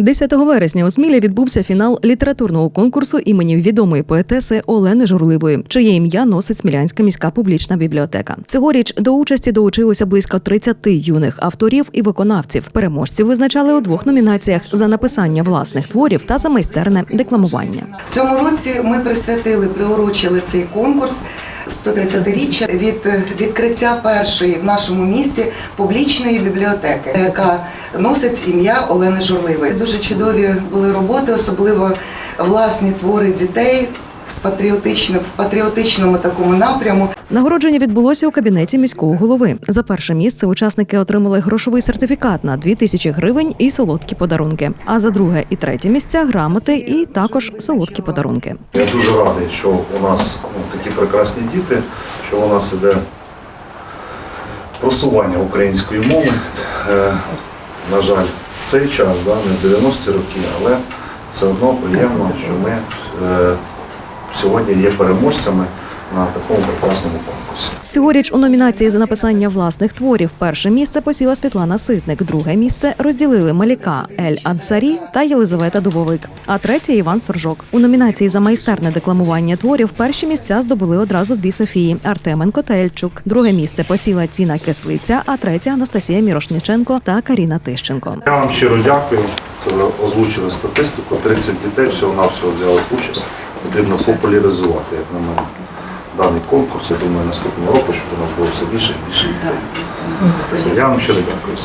10 вересня у Смілі відбувся фінал літературного конкурсу імені відомої поетеси Олени Журливої, чиє ім'я носить Смілянська міська публічна бібліотека. Цьогоріч до участі долучилося близько 30 юних авторів і виконавців. Переможців визначали у двох номінаціях за написання власних творів та за майстерне декламування. В цьому році ми присвятили, приурочили цей конкурс 130-річчя від відкриття першої в нашому місті публічної бібліотеки, яка носить ім'я Олени Журливої. Дуже чудові були роботи, особливо власні твори дітей з патріотичним в патріотичному такому напряму. Нагородження відбулося у кабінеті міського голови. За перше місце учасники отримали грошовий сертифікат на 2 тисячі гривень і солодкі подарунки. А за друге і третє місця грамоти і також солодкі подарунки. Я дуже радий, що у нас ну, такі прекрасні діти, що у нас іде просування української мови. Е, на жаль, в цей час, да, не в 90-ті роки, але все одно приємно, що ми е, сьогодні є переможцями на такому прекрасному конкурсі. Цьогоріч у номінації за написання власних творів перше місце посіла Світлана Ситник. Друге місце розділили Маліка Ель Ансарі та Єлизавета Дубовик. А третє Іван Соржок. У номінації за майстерне декламування творів перші місця здобули одразу дві Софії Артеменко та Ельчук. Друге місце посіла Тіна Кислиця, а третє Анастасія Мірошниченко та Каріна Тищенко. Я вам щиро дякую. Це озвучили статистику. 30 дітей всього-навсього взяли участь. Потрібно популяризувати, як на мене, даний конкурс. Я думаю, наступного року, щоб у нас було все більше і більше. Я вам щиро дякую всім.